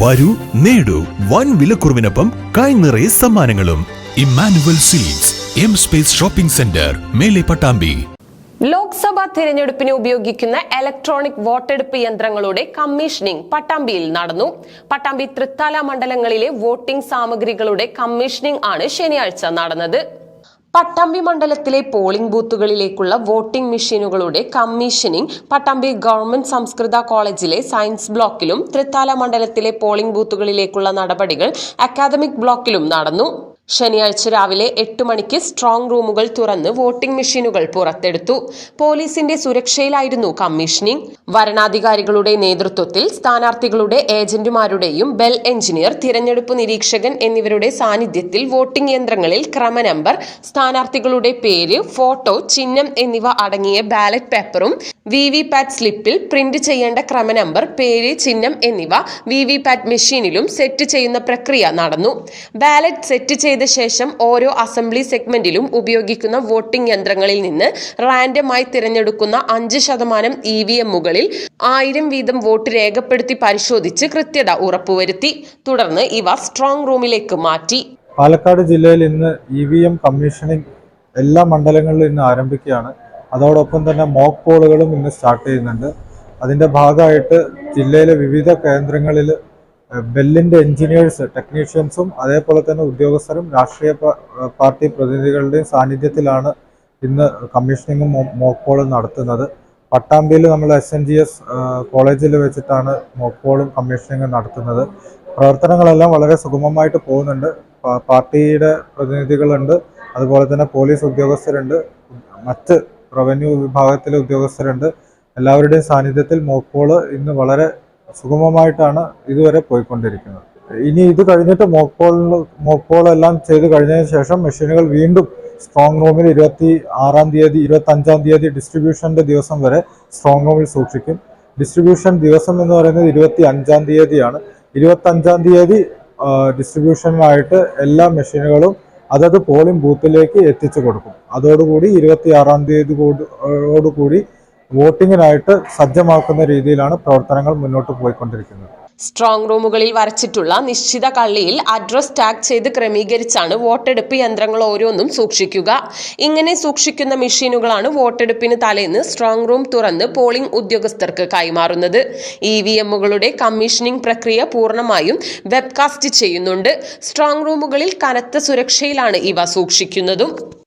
വരൂ നേടൂ. വൻ വിലക്കുറവിനൊപ്പം കൈ നിറയെ സമ്മാനങ്ങളും. Emmanuel seeds M space shopping centre മേലെ പട്ടാമ്പി. ലോക്സഭാ തിരഞ്ഞെടുപ്പിന് ഉപയോഗിക്കുന്ന ഇലക്ട്രോണിക് വോട്ടെടുപ്പ് യന്ത്രങ്ങളുടെ കമ്മീഷനിംഗ് പട്ടാമ്പിയിൽ നടന്നു. പട്ടാമ്പി തൃത്താല മണ്ഡലങ്ങളിലെ വോട്ടിംഗ് സാമഗ്രികളുടെ കമ്മീഷനിംഗ് ആണ് ശനിയാഴ്ച നടന്നത്. പട്ടാമ്പി മണ്ഡലത്തിലെ പോളിംഗ് ബൂത്തുകളിലേക്കുള്ള വോട്ടിംഗ് മെഷീനുകളുടെ കമ്മീഷനിംഗ് പട്ടാമ്പി ഗവൺമെന്റ് സംസ്കൃത കോളേജിലെ സയൻസ് ബ്ലോക്കിലും തൃത്താല മണ്ഡലത്തിലെ പോളിംഗ് ബൂത്തുകളിലേക്കുള്ള നടപടികൾ അക്കാദമിക് ബ്ലോക്കിലും നടന്നു. ശനിയാഴ്ച രാവിലെ എട്ട് മണിക്ക് സ്ട്രോങ് റൂമുകൾ തുറന്ന് വോട്ടിംഗ് മെഷീനുകൾ പുറത്തെടുത്തു. പോലീസിന്റെ സുരക്ഷയിലായിരുന്നു കമ്മീഷനിംഗ്. വരണാധികാരികളുടെ നേതൃത്വത്തിൽ സ്ഥാനാർത്ഥികളുടെ ഏജന്റുമാരുടെയും ബെൽ എഞ്ചിനീയർ തിരഞ്ഞെടുപ്പ് നിരീക്ഷകൻ എന്നിവരുടെ സാന്നിധ്യത്തിൽ വോട്ടിംഗ് യന്ത്രങ്ങളിൽ ക്രമനമ്പർ സ്ഥാനാർത്ഥികളുടെ പേര് ഫോട്ടോ ചിഹ്നം എന്നിവ അടങ്ങിയ ബാലറ്റ് പേപ്പറും വി വി പാറ്റ് സ്ലിപ്പിൽ പ്രിന്റ് ചെയ്യേണ്ട ക്രമനമ്പർ പേര് ചിഹ്നം എന്നിവ വി വി പാറ്റ് മെഷീനിലും സെറ്റ് ചെയ്യുന്ന പ്രക്രിയ നടന്നു. ബാലറ്റ് സെറ്റ് ചെയ്ത ശേഷം ഓരോ അസംബ്ലി സെഗ്മെന്റിലും ഉപയോഗിക്കുന്ന വോട്ടിംഗ് യന്ത്രങ്ങളിൽ നിന്ന് റാൻഡമായി തിരഞ്ഞെടുക്കുന്ന അഞ്ച് ശതമാനം ഇ വി എമ്മുകളിൽ ആയിരം വീതം വോട്ട് രേഖപ്പെടുത്തി പരിശോധിച്ച് കൃത്യത ഉറപ്പുവരുത്തി. തുടർന്ന് ഇവ സ്ട്രോങ് റൂമിലേക്ക് മാറ്റി. പാലക്കാട് ജില്ലയിൽ ഇന്ന് ഇ വി എം കമ്മീഷനിങ് എല്ലാ മണ്ഡലങ്ങളിലും ഇന്ന് ആരംഭിക്കുകയാണ്. അതോടൊപ്പം തന്നെ മോക്ക് പോളുകളും ഇന്ന് സ്റ്റാർട്ട് ചെയ്യുന്നുണ്ട്. അതിന്റെ ഭാഗമായിട്ട് ജില്ലയിലെ വിവിധ കേന്ദ്രങ്ങളിൽ ബെല്ലിന്റെ എഞ്ചിനീയേഴ്സ് ടെക്നീഷ്യൻസും അതേപോലെ തന്നെ ഉദ്യോഗസ്ഥരും രാഷ്ട്രീയ പാർട്ടി പ്രതിനിധികളുടെയും സാന്നിധ്യത്തിലാണ് ഇന്ന് കമ്മീഷനിങ്ങും മോക്ക് പോളും നടത്തുന്നത്. പട്ടാമ്പിയിൽ നമ്മൾ എസ് എൻ ജി എസ് കോളേജിൽ വെച്ചിട്ടാണ് മോക്ക് പോളും കമ്മീഷനിങ്ങും നടത്തുന്നത്. പ്രവർത്തനങ്ങളെല്ലാം വളരെ സുഗമമായിട്ട് പോകുന്നുണ്ട്. പാർട്ടിയുടെ പ്രതിനിധികളുണ്ട് അതുപോലെ തന്നെ പോലീസ് ഉദ്യോഗസ്ഥരുണ്ട് മറ്റ് റവന്യൂ വിഭാഗത്തിലെ ഉദ്യോഗസ്ഥരുണ്ട്. എല്ലാവരുടെയും സാന്നിധ്യത്തിൽ മോക്ക് ഇന്ന് വളരെ സുഗമമായിട്ടാണ് ഇതുവരെ പോയിക്കൊണ്ടിരിക്കുന്നത്. ഇനി ഇത് കഴിഞ്ഞിട്ട് മോക്ക് പോളിൽ മോക്ക് ചെയ്ത് കഴിഞ്ഞതിന് ശേഷം മെഷീനുകൾ വീണ്ടും സ്ട്രോങ് റൂമിൽ ഇരുപത്തി ആറാം തീയതി ഇരുപത്തി അഞ്ചാം തീയതി ഡിസ്ട്രിബ്യൂഷന്റെ ദിവസം വരെ സ്ട്രോങ് റൂമിൽ സൂക്ഷിക്കും. ഡിസ്ട്രിബ്യൂഷൻ ദിവസം എന്ന് പറയുന്നത് ഇരുപത്തി അഞ്ചാം തീയതിയാണ്. ഇരുപത്തി അഞ്ചാം തീയതി ഡിസ്ട്രിബ്യൂഷനുമായിട്ട് എല്ലാ മെഷീനുകളും അതത് പോളിംഗ് ബൂത്തിലേക്ക് എത്തിച്ചു കൊടുക്കും. അതോടുകൂടി ഇരുപത്തി ആറാം തീയതി കൂടി വോട്ടിങ്ങിനായിട്ട് സജ്ജമാക്കുന്ന രീതിയിലാണ് പ്രവർത്തനങ്ങൾ മുന്നോട്ട് പോയിക്കൊണ്ടിരിക്കുന്നത്. സ്ട്രോങ് റൂമുകളിൽ വരച്ചിട്ടുള്ള നിശ്ചിത കള്ളിയിൽ അഡ്രസ് ടാഗ് ചെയ്ത് ക്രമീകരിച്ചാണ് വോട്ടെടുപ്പ് യന്ത്രങ്ങൾ ഓരോന്നും സൂക്ഷിക്കുക. ഇങ്ങനെ സൂക്ഷിക്കുന്ന മെഷീനുകളാണ് വോട്ടെടുപ്പിന് തലേന്ന് സ്ട്രോങ് റൂം തുറന്ന് പോളിംഗ് ഉദ്യോഗസ്ഥർക്ക് കൈമാറുന്നത്. ഇ വി എമ്മുകളുടെ കമ്മീഷനിംഗ് പ്രക്രിയ പൂർണമായും വെബ്കാസ്റ്റ് ചെയ്യുന്നുണ്ട്. സ്ട്രോങ് റൂമുകളിൽ കനത്ത സുരക്ഷയിലാണ് ഇവ സൂക്ഷിക്കുന്നതും.